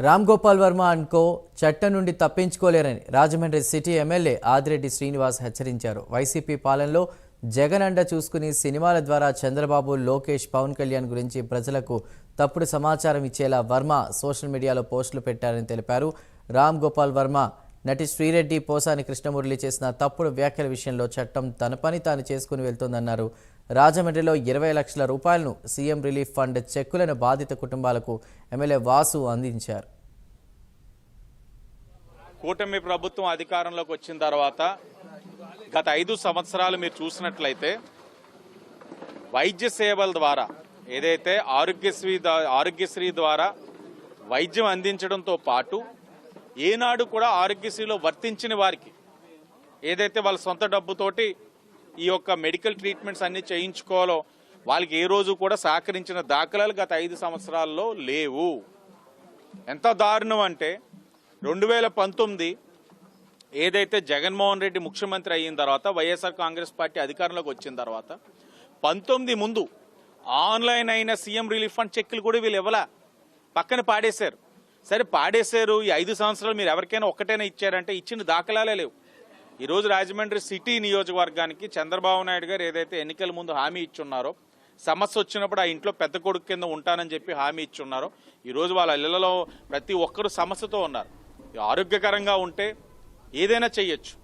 రామ్ గోపాల్ వర్మ అనుకో చట్టం నుండి తప్పించుకోలేరని రాజమండ్రి సిటీ ఎమ్మెల్యే ఆదిరెడ్డి శ్రీనివాస్ హెచ్చరించారు. వైసీపీ పాలనలో జగన్ అండ చూసుకుని సినిమాల ద్వారా చంద్రబాబు లోకేష్ పవన్ కళ్యాణ్ గురించి ప్రజలకు తప్పుడు సమాచారం ఇచ్చేలా వర్మ సోషల్ మీడియాలో పోస్టులు పెట్టారని తెలిపారు. రామ్ గోపాల్ వర్మ నటి శ్రీరెడ్డి పోసాని కృష్ణమురళి చేసిన తప్పుడు వ్యాఖ్యల విషయంలో చట్టం తన పని తాను చేసుకుని వెళ్తోందన్నారు. రాజమండ్రిలో ఇరవై లక్షల రూపాయలను సీఎం రిలీఫ్ ఫండ్ చెక్కులను బాధిత కుటుంబాలకు ఎమ్మెల్యే వాసు అందించారు. కూటమి ప్రభుత్వం అధికారంలోకి వచ్చిన తర్వాత గత ఐదు సంవత్సరాలు మీరు చూసినట్లయితే వైద్య సేవల ద్వారా ఏదైతే ఆరోగ్యశ్రీ ఆరోగ్యశ్రీ ద్వారా వైద్యం అందించడంతో పాటు ఏనాడు కూడా ఆరోగ్యశ్రీలో వర్తించిన వారికి ఏదైతే వాళ్ళ సొంత డబ్బుతోటి ఈ యొక్క మెడికల్ ట్రీట్మెంట్స్ అన్ని చేయించుకోవాలో వాళ్ళకి ఏ రోజు కూడా సహకరించిన దాఖలాలు గత ఐదు సంవత్సరాల్లో లేవు. ఎంత దారుణం అంటే రెండు వేల పంతొమ్మిది ఏదైతే జగన్మోహన్ రెడ్డి ముఖ్యమంత్రి అయిన తర్వాత వైఎస్ఆర్ కాంగ్రెస్ పార్టీ అధికారంలోకి వచ్చిన తర్వాత పంతొమ్మిది ముందు ఆన్లైన్ అయిన సీఎం రిలీఫ్ ఫండ్ చెక్కులు కూడా వీళ్ళు ఇవ్వలా. పక్కన పాడేశారు. సరే పాడేశారు. ఈ ఐదు సంవత్సరాలు మీరు ఎవరికైనా ఒక్కటైనా ఇచ్చారంటే ఇచ్చిన దాఖలాలే లేవు. ఈరోజు రాజమండ్రి సిటీ నియోజకవర్గానికి చంద్రబాబు నాయుడు గారు ఏదైతే ఎన్నికల ముందు హామీ ఇచ్చున్నారో సమస్య వచ్చినప్పుడు ఆ ఇంట్లో పెద్ద కొడుకు కింద ఉంటానని చెప్పి హామీ ఇచ్చున్నారో ఈరోజు వాళ్ళ ఇళ్ళలో ప్రతి ఒక్కరు సమస్యతో ఉన్నారు. ఆరోగ్యకరంగా ఉంటే ఏదైనా చెయ్యొచ్చు.